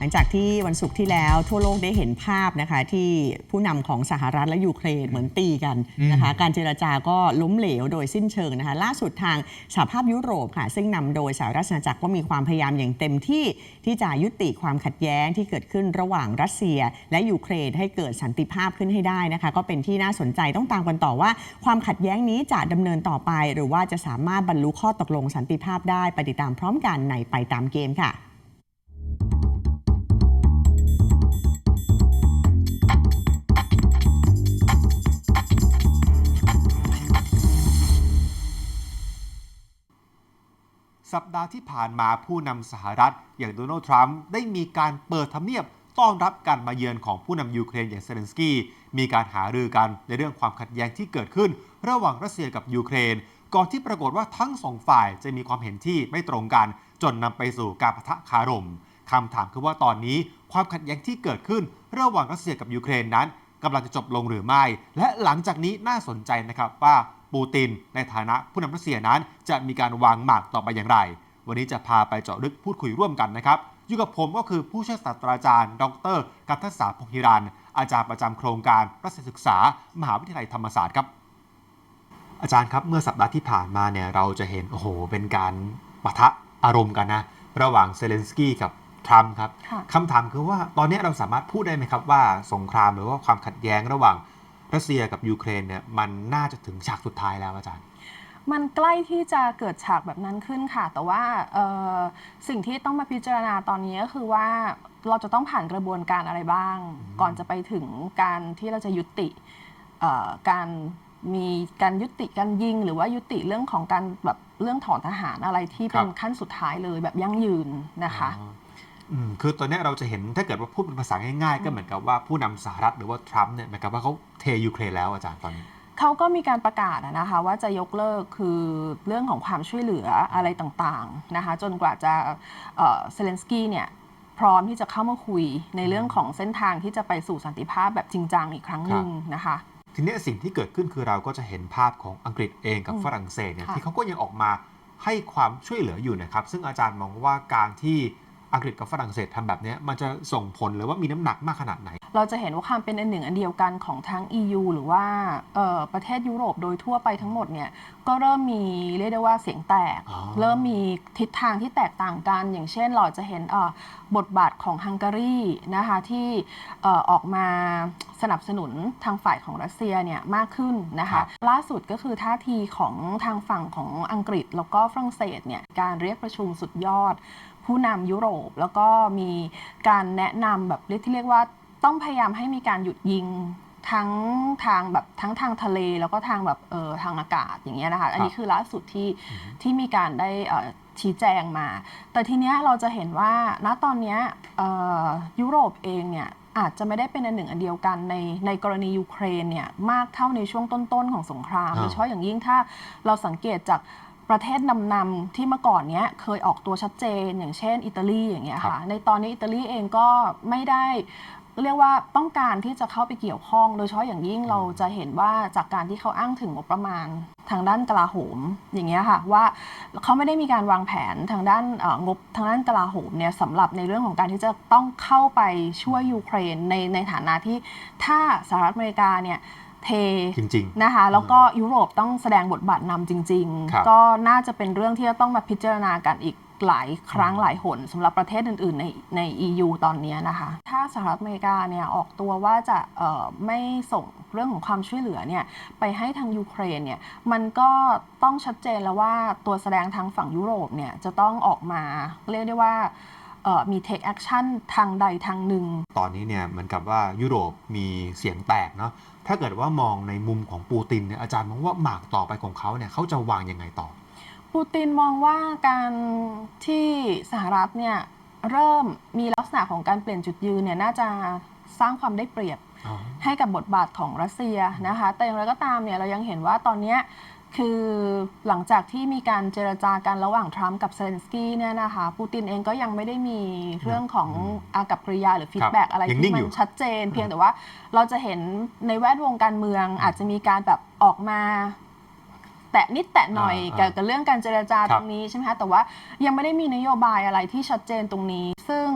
หลังจากที่วันศุกร์ที่แล้วทั่วโลกได้เห็นภาพนะคะที่ผู้นำของสหรัฐและยูเครนเหมือนตีกันนะคะการเจรจาก็ล้มเหลวโดยสิ้นเชิงนะคะล่าสุดทางสหภาพยุโรปค่ะซึ่งนำโดยสหรัฐอาณาจักรก็มีความพยายามอย่างเต็มที่ที่จะยุติความขัดแย้งที่เกิดขึ้นระหว่างรัสเซีย และยูเครนให้เกิดสันติภาพขึ้นให้ได้นะคะก็เป็นที่น่าสนใจต้องตามกันต่อว่า ความขัดแย้งนี้จะดำเนินต่อไป หรือว่าจะสามารถบรรลุข้อตกลงสันติภาพได้ไปติดตามพร้อมกันในไปตามเกมค่ะ สัปดาห์ที่ผ่านมาผู้นำสหรัฐ อย่างโดนัลด์ทรัมป์ได้มีการเปิดทำเนียบต้อนรับการมาเยือนของผู้นำยูเครนอย่างเซเลนสกี้มีการหารือกันในเรื่องความขัดแย้งที่เกิดขึ้น ระหว่างรัสเซียกับยูเครน ก่อนที่ปรากฏว่าทั้งสองฝ่ายจะมีความเห็นที่ไม่ตรงกัน จนนำไปสู่การปะทะคารมคำถามคือว่าตอนนี้ความขัดแย้งที่เกิดขึ้น ระหว่างรัสเซียกับยูเครนนั้นกำลังจะจบลงหรือไม่ และหลังจากนี้น่าสนใจนะครับว่า ปูติน ในฐานะผู้นำรัสเซียนั้น จะมีการวางหมากต่อไปอย่างไร วันนี้จะพาไปเจาะลึกพูดคุยร่วมกันนะครับอยู่กับผมก็คือผู้ช่วยศาสตราจารย์ ดรกัทศาพงฮิรัน อาจารย์ประจำโครงการรัฐศึกษา มหาวิทยาลัยธรรมศาสตร์ครับ อาจารย์ครับเมื่อสัปดาห์ที่ผ่านมาเนี่ยเราจะเห็นโอ้โหเป็นการปะทะอารมณ์กันนะ ระหว่างเซเลนสกี้กับทรัมป์ครับค่ะคำถามคือว่าตอนนี้เราสามารถพูดได้ไหมครับว่าสงครามหรือว่าความขัดแย้งระหว่าง รัสเซียกับยูเครนเนี่ยมันน่าจะถึงฉากสุดท้ายแล้วอาจารย์ มันใกล้ที่จะเกิดฉากแบบนั้นขึ้นค่ะ แต่ว่าเอ่อสิ่งที่ต้องมาพิจารณาตอนนี้ก็คือว่าเราจะต้องผ่านกระบวนการอะไรบ้าง ก่อนจะไปถึงการที่เราจะยุติเอ่อการมีการยุติการยิง หรือว่ายุติเรื่องของการแบบเรื่องถอนทหารอะไรที่เป็นครับขั้นสุดท้ายเลยแบบยั่งยืนนะคะ อ๋ออืมคือตอนนี้เราจะเห็นถ้าเกิดว่าพูดเป็นภาษาง่ายๆ ก็เหมือนกับว่าผู้นำสหรัฐหรือว่าทรัมป์เนี่ยเหมือนกับว่าเขาเทยูเครนแล้วอาจารย์ตอนนี้เขาก็มีการประกาศอะนะคะว่าจะยกเลิกคือเรื่องของความช่วยเหลืออะไรต่างๆนะคะจนกว่าจะเอ่อเซเลนสกี้เนี่ยพร้อมที่จะเข้ามาคุยในเรื่องของเส้นทางที่จะไปสู่สันติภาพแบบจริงจังอีกครั้งหนึ่งนะคะทีนี้สิ่งที่เกิดขึ้นคือเราก็จะเห็นภาพของอังกฤษเองกับอืมฝรั่งเศสเนี่ยค่ะที่เขาก็ยังออกมาให้ความช่วยเหลืออยู่นะครับ ซึ่งอาจารย์มองว่าการที่ อังกฤษกับฝรั่งเศสทำแบบเนี้ยมันจะส่งผลหรือว่ามีน้ำหนักมากขนาดไหน เราจะเห็นว่าความเป็นอันหนึ่งอันเดียวกันของทั้ง EU หรือว่าเอ่อประเทศยุโรปโดยทั่วไปทั้งหมดเนี่ยก็เริ่มมีเรียกได้ว่าเสียงแตกอ๋อเริ่มมีทิศทางที่แตกต่างกัน อย่างเช่นเราจะเห็นเอ่อบทบาทของฮังการีนะคะที่เอ่อออกมาสนับสนุนทางฝ่ายของรัสเซียเนี่ยมากขึ้นนะครัคะบล่าสุดก็คือท่าทีของทางฝั่งของอังกฤษแล้วก็ฝรั่งเศสเนี่ยการเรียกประชุมสุดยอด ผู้นำยุโรป แล้วก็มีการแนะนำแบบเรียกที่เรียกว่าต้องพยายามให้มีการหยุดยิงทั้งทางแบบทั้งทางทะเลแล้วก็ทางแบบเออทางอากาศอย่างเงี้ยนะคะ อันนี้คือล่าสุดที่ที่มีการได้เอ่อชี้แจงมา แต่ทีเนี้ยเราจะเห็นว่าณตอนเนี้ยเอ่อยุโรปเองเนี่ยอาจจะไม่ได้เป็นอันหนึ่งอันเดียวกันในในกรณียูเครนเนี่ยมากเท่าในช่วงต้นๆของสงครามอ่าโดยเฉพาะอย่างยิ่งถ้าเราสังเกตจาก ประเทศนำๆที่เมื่อก่อนเนี้ยเคยออกตัวชัดเจน อย่างเช่น อิตาลีอย่างเงี้ยค่ะในตอนนี้อิตาลีเองก็ไม่ได้เรียกว่าต้องการที่จะเข้าไปเกี่ยวข้อง โดยเฉพาะอย่างยิ่งเราจะเห็นว่าจากการที่เขาอ้างถึงงบประมาณทางด้านกลาโหมอย่างเงี้ยค่ะว่าเขาไม่ได้มีการวางแผนทางด้านเอ่องบทางด้านกลาโหมเนี่ยสำหรับในเรื่องของการที่จะต้องเข้าไปช่วยยูเครนในในฐานะที่ถ้าสหรัฐอเมริกาเนี่ย เทจริงนะคะ แล้วก็ยุโรปต้องแสดงบทบาทนำจริงครับๆก็น่าจะเป็นเรื่องที่จะต้องมาพิจารณากันอีกหลายครั้งหลายหนสำหรับประเทศอื่น ๆ ในใน EU ตอนนี้นะคะ ถ้าสหรัฐอเมริกาเนี่ยออกตัวว่าจะเอ่อไม่ส่งเรื่องของความช่วยเหลือเนี่ยไปให้ทางยูเครนเนี่ยมันก็ต้องชัดเจนแล้วว่าตัวแสดงทางฝั่งยุโรปเนี่ยจะต้องออกมาเรียกได้ว่าเอ่อ มี take action ทางใดทางหนึ่ง ตอนนี้เนี่ยเหมือนกับว่ายุโรปมีเสียงแตกเนาะถ้าเกิดว่ามองในมุมของปูตินเนี่ยอาจารย์มองว่าหมากต่อไปของเขาเนี่ยเขาจะวางยังไงต่อ ปูตินมองว่าการที่สหรัฐเนี่ยเริ่มมีลักษณะของการเปลี่ยนจุดยืนเนี่ยน่าจะสร้างความได้เปรียบอ๋อให้กับบทบาทของรัสเซียนะคะ แต่อย่างไรก็ตามเนี่ยเรายังเห็นว่าตอนเนี้ย คือหลังจากที่มีการเจรจากันระหว่างทรัมป์กับเซเลนสกี้เนี่ยนะคะปูตินเองก็ยังไม่ได้มีเรื่องของอากับกริยาหรือฟีดแบ็กอะไรยังนิ่ที่งมัอยู่ นชัดเจน เพียงแต่ว่าเราจะเห็นในแวดวงการเมืองอาจจะมีการแบบออกมา แตะนิดแตะหน่อยอ่าเกี่ยวกับเรื่องการเจรจาครับ ตรงนี้ใช่ไหมคะแต่ว่ายังไม่ได้มีนโยบายอะไรที่ชัดเจนตรงนี้ ซึ่ง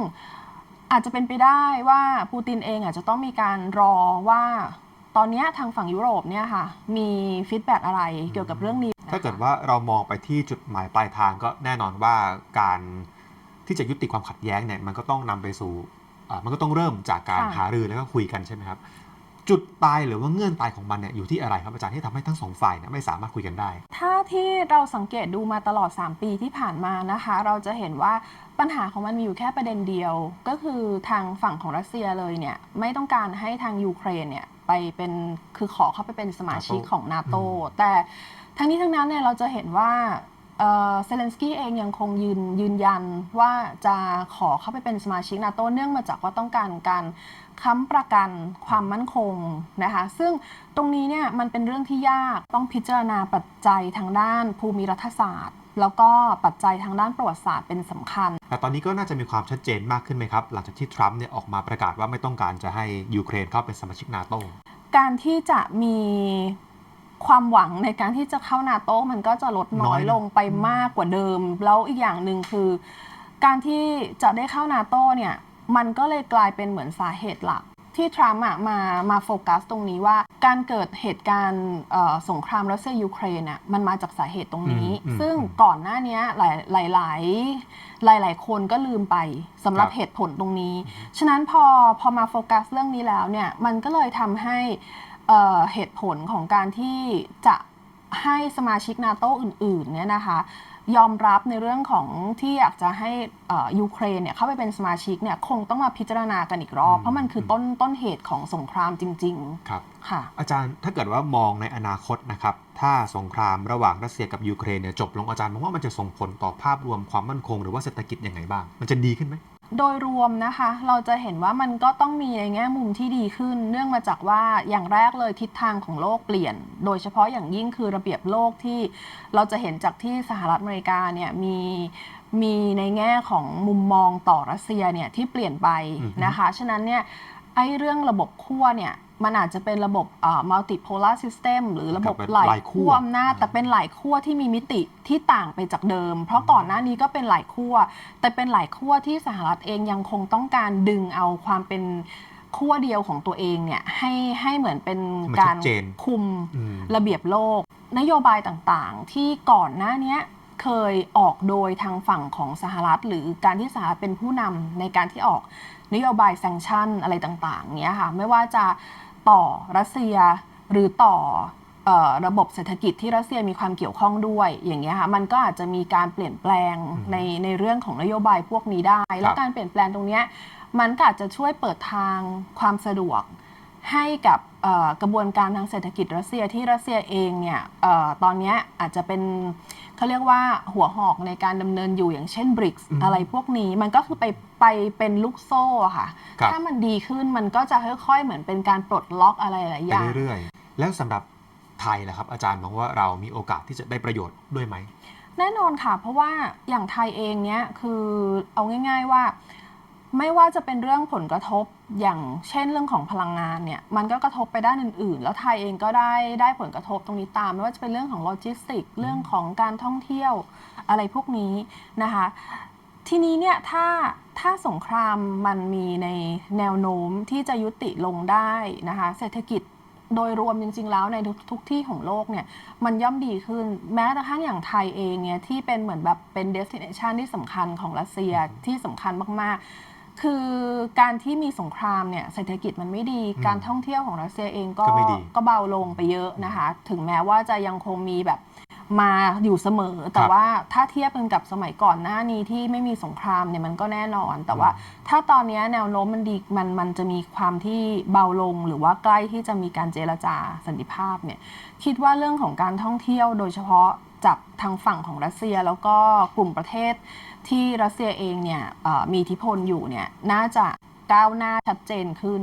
อาจจะเป็นไปได้ว่าปูตินเองอาจจะต้องมีการรอว่า ตอนเนี้ยทางฝั่งยุโรปเนี่ยค่ะ มีฟีดแบ็อะไรเกี่ยวกับเรื่องนี้นะคะถ้าเกิดว่าเรามองไปที่จุดหมายปลายทางก็แน่นอนว่าการที่จะยุติความขัดแย้งเนี่ยมันก็ต้องนำไปสู่อ่ามันก็ต้องเริ่มจากการค่ะหารือแล้วก็คุยกันใช่ไหมครับ จุดตายหรือว่าเงื่อนตายของมันเนี่ยอยู่ที่อะไรครับอาจารย์ที่ทำให้ทั้งสองฝ่ายเนี่ยไม่สามารถคุยกันได้ ถ้าที่เราสังเกตดูมาตลอด 3 ปีที่ผ่านมานะคะ เราจะเห็นว่าปัญหาของมันมีอยู่แค่ประเด็นเดียว ก็คือทางฝั่งของรัสเซียเลยเนี่ยไม่ต้องการให้ทางยูเครนเนี่ย ไปเป็นคือขอเข้าไปเป็นสมาชิก NATO ของนาโตอืมแต่ทั้งนี้ทั้งนั้นเนี่ยเราจะเห็นว่าเอ่อเซเลนสกี้เองยังคงยืนยืนยันว่าจะขอเข้าไปเป็นสมาชิกนาโตเนื่องมาจากว่าต้องการการค้ำประกันความมั่นคงนะคะซึ่งตรงนี้เนี่ยมันเป็นเรื่องที่ยากต้องพิจารณาปัจจัยทางด้านภูมิรัฐศาสตร์ แล้วก็ปัจจัยทางด้านประวัติศาสตร์เป็นสำคัญ แต่ตอนนี้ก็น่าจะมีความชัดเจนมากขึ้นไหมครับ หลังจากที่ทรัมป์เนี่ยออกมาประกาศว่าไม่ต้องการจะให้ยูเครนเข้าเป็นสมาชิกนาโตการที่จะมีความหวังในการที่จะเข้านาโต้มันก็จะลดน้อยน้อยนะลงไปมากกว่าเดิม แล้วอีกอย่างหนึ่งคือ การที่จะได้เข้านาโต้เนี่ยมันก็เลยกลายเป็นเหมือนสาเหตุหลักที่ทรัมป์อะมามาโฟกัสตรงนี้ว่า การเกิดเหตุการณ์เอ่อสงครามรัสเซียยูเครนน่ะมันมาจากสาเหตุตรงนี้ อืมอืมซึ่งอืมก่อนหน้านี้หลายหลายหลายหลายหลายๆคนก็ลืมไปสำหรับครับเหตุผลตรงนี้ ฉะนั้นพอพอมาโฟกัสเรื่องนี้แล้วเนี่ยมันก็เลยทำให้เอ่อเหตุผลของการที่จะให้สมาชิกนาโตอื่นๆเนี่ยนะคะ ยอมรับในเรื่องของที่อยากจะให้เอ่อยูเครนเนี่ยเข้าไปเป็นสมาชิกเนี่ยคงต้องมาพิจารณากันอีกรอบอืมเพราะมันคือต้นต้นเหตุของสงครามจริงครับๆค่ะ อาจารย์ถ้าเกิดว่ามองในอนาคตนะครับ ถ้าสงครามระหว่างรัสเซียกับยูเครนเนี่ยจบลงอาจารย์มองว่ามันจะส่งผลต่อภาพรวมความมั่นคงหรือว่าเศรษฐกิจยังไงบ้าง มันจะดีขึ้นไหม โดยรวมนะคะ เราจะเห็นว่ามันก็ต้องมีในแง่มุมที่ดีขึ้น เนื่องมาจากว่าอย่างแรกเลยทิศทางของโลกเปลี่ยน โดยเฉพาะอย่างยิ่งคือระเบียบโลกที่เราจะเห็นจากที่สหรัฐอเมริกาเนี่ยมีมีในแง่ของมุมมองต่อรัสเซียเนี่ยที่เปลี่ยนไปนะคะ ฉะนั้นเนี่ยไอ้เรื่องระบบขั้วเนี่ย มันอาจจะเป็นระบบอ่า multipolar system หรือระบบครับหลายหลายขั้ขั้ววอำนาจแต่เป็นหลายขั้วที่มีมิติที่ต่างไปจากเดิม เพราะก่อนหน้านี้ก็เป็นหลายขั้วแต่เป็นหลายขั้วที่สหรัฐเองยังคงต้องการดึงเอาความเป็นขั้วเดียวของตัวเองเนี่ยให้ให้เหมือนเป็นมันการชัดเจนคุมอืมระเบียบโลก นโยบายต่างๆ ที่ก่อนหน้าเนี้ย เคยออกโดยทางฝั่งของสหรัฐ หรือการที่สหรัฐเป็นผู้นำในการที่ออกนโยบายแซงชั่นอะไรต่างๆเนี้ยค่ะไม่ว่าจะต่อรัสเซียหรือต่อเอ่อระบบเศรษฐกิจที่รัสเซียมีความเกี่ยวข้องด้วยอย่างเงี้ยค่ะมันก็อาจจะมีการเปลี่ยนแปลงอืมในในเรื่องของนโยบายพวกนี้ได้ แล้วการเปลี่ยนแปลงตรงเนี้ยมันก็อาจจะช่วยเปิดทางความสะดวกให้กับเอ่อ กระบวนการทางเศรษฐกิจรัสเซียที่รัสเซียเองเนี่ยเออตอนเนี้ยอาจจะเป็นเขาเรียกว่าหัวหอกในการดำเนินอยู่อย่างเช่น BRICS อืมอะไรพวกนี้มันก็คือไปไปเป็นลูกโซ่อะค่ะครับถ้ามันดีขึ้นมันก็จะค่อยๆ เหมือนเป็นการปลดล็อกอะไรหลายอไปย่างเรื่อยๆ แล้วสำหรับไทยนะครับ อาจารย์มองว่าเรามีโอกาสที่จะได้ประโยชน์ด้วยไหม แน่นอนค่ะ เพราะว่าอย่างไทยเองเนี้ยคือเอาง่าย ๆว่า ไม่ว่าจะเป็นเรื่องผลกระทบอย่างเช่นเรื่องของพลังงานเนี่ยมันก็กระทบไปด้านอื่น ๆ แล้วไทยเองก็ได้ได้ผลกระทบตรงนี้ตาม ไม่ว่าจะเป็นเรื่องของโลจิสติกเรื่องของการท่องเที่ยวอะไรพวกนี้นะคะทีนี้เนี่ยถ้าถ้าสงครามมันมีในแนวโน้มที่จะยุติลงได้นะคะเศรษฐกิจโดยรวมจริง ๆ แล้วในทุกทุกที่ของโลกเนี่ยมันย่อมดีขึ้น แม้กระทั่งอย่างไทยเองเนี่ยที่เป็นเหมือนแบบเป็นเดสติเนชันที่สำคัญของรัสเซียที่สำคัญมาก ๆ คือการที่มีสงครามเนี่ยเศรษฐกิจมันไม่ดีอืมการท่องเที่ยวของรัสเซียเองก็ก็ไม่ดี ก็เบาลงไปเยอะนะคะ ถึงแม้ว่าจะยังคงมีแบบ มาอยู่เสมอ แต่ครับ ว่าถ้าเทียบกันกับสมัยก่อนหน้านี้ที่ไม่มีสงครามเนี่ยมันก็แน่นอน แต่ว่าถ้าตอนนี้แนวโน้มมันดีมันมันจะมีความที่เบาลงหรือว่าใกล้ที่จะมีการเจรจาสันติภาพเนี่ยคิดว่าเรื่องของการท่องเที่ยวโดยเฉพาะจากทางฝั่งของรัสเซียแล้วก็กลุ่มประเทศที่รัสเซียเองเนี่ยเอ่อมีอิทธิพลอยู่เนี่ยน่าจะก้าวหน้าชัดเจนขึ้น